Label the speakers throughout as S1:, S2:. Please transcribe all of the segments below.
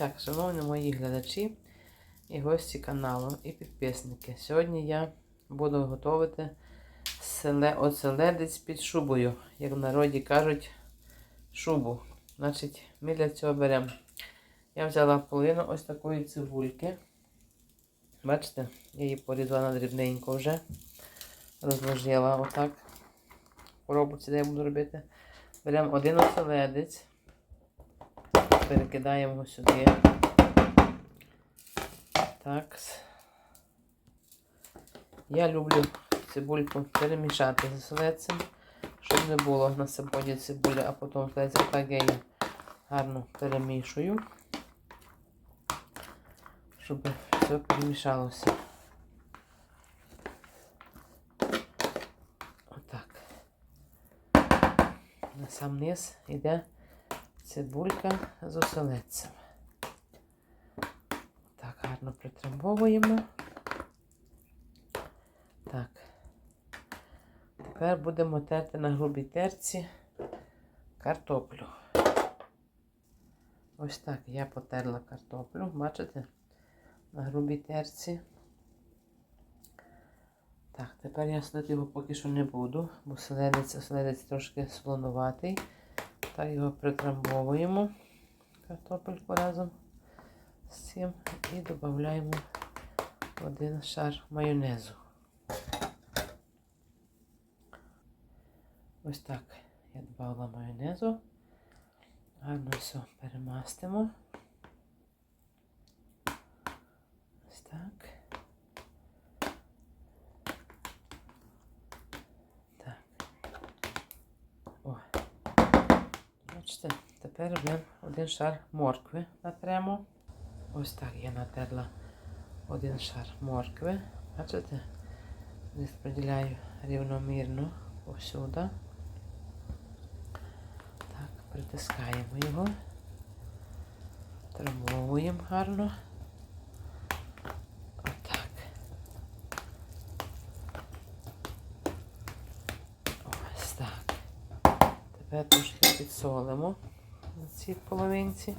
S1: Так, шановні мої глядачі і гості каналу, і підписники. Сьогодні я буду готувати селе, оселедець під шубою, як в народі кажуть, шубу. Значить, ми для цього беремо. Я взяла половину ось такої цибульки. Бачите, я її порізала дрібненько вже. Розложила отак. Коробці, де я буду робити. Беремо один оселедець перекидаємо сюди. Так. Я люблю цибульку перемішати з оселедцем, щоб не було на саподі цибулі, а потім оселедця. Так я її гарно перемішую, щоб все перемішалося. Отак. На сам низ йде цибулька з оселедцем. Так, гарно притрамбовуємо. Так. Тепер будемо терти на грубій терці картоплю. Ось так я потерла картоплю, бачите? На грубій терці. Так, тепер я солити його поки що не буду, бо селедець, оселедець трошки солонуватий. Та його притрамбовуємо картопельку разом з цим і додаємо один шар майонезу. Ось так я додала майонезу. Гарно все перемастимо. Ось так. Бачите, тепер вже один шар моркви натремо. Ось так я натерла один шар моркви. Бачите? Розподіляю рівномірно повсюди. Так, притискаємо його, трамбовуємо гарно. Отак. Ось так. Тепер трошки підсолимо на цій половинці.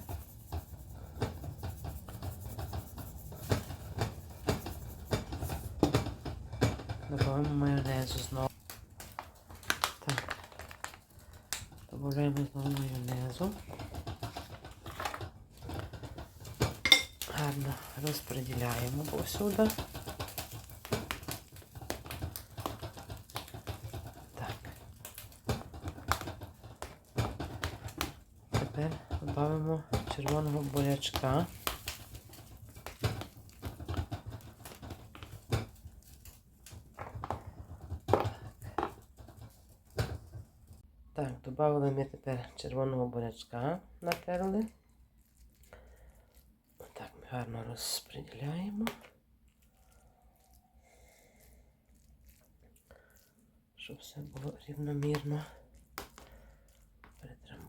S1: Додаємо майонезу знову. Так. Додаємо знову майонезу. Гарно розподіляємо повсюди. Так. Тепер додаємо червоного бурячка. Так, додали ми тепер червоного бурячка натерли. Так, ми гарно розподіляємо. Щоб все було рівномірно.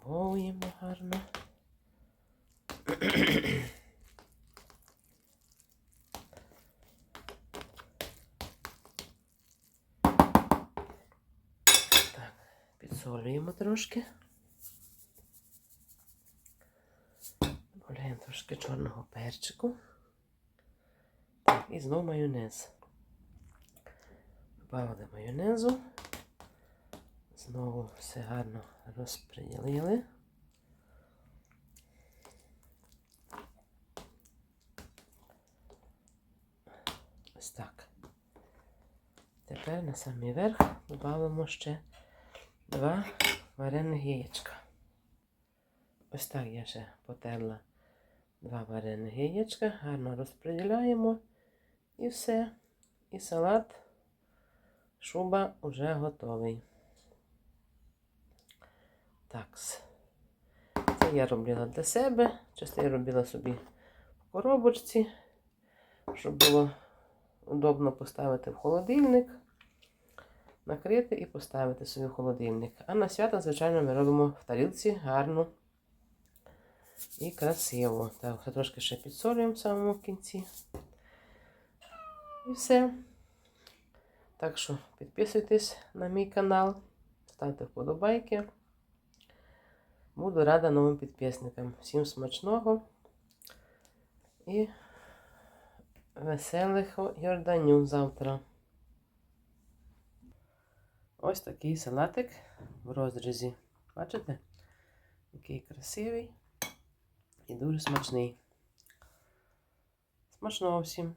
S1: Перетрамбовуємо гарно. Так, підсолюємо трошки. Додаємо трошки чорного перчику. Так, і знову майонез. Добавили майонезу. Знову все гарно розподілили. Ось так. Тепер на самий верх додамо ще два варених яєчка. Ось так я ще потерла два варених яєчка, гарно розподіляємо і все. І салат шуба вже готовий. Так. Це я робила для себе. Часто я робила собі в коробочці, щоб було удобно поставити в холодильник, накрити і поставити собі в холодильник. А на свято, звичайно, ми робимо в тарілці гарно і красиво. Так, трошки ще підсолюємо в самому кінці. І все. Так що підписуйтесь на мій канал, ставте вподобайки. Буду рада новим підписникам. Всім смачного! І веселих Йорданю завтра. Ось такий салатик в розрізі. Бачите? Який красивий і дуже смачний. Смачного всім!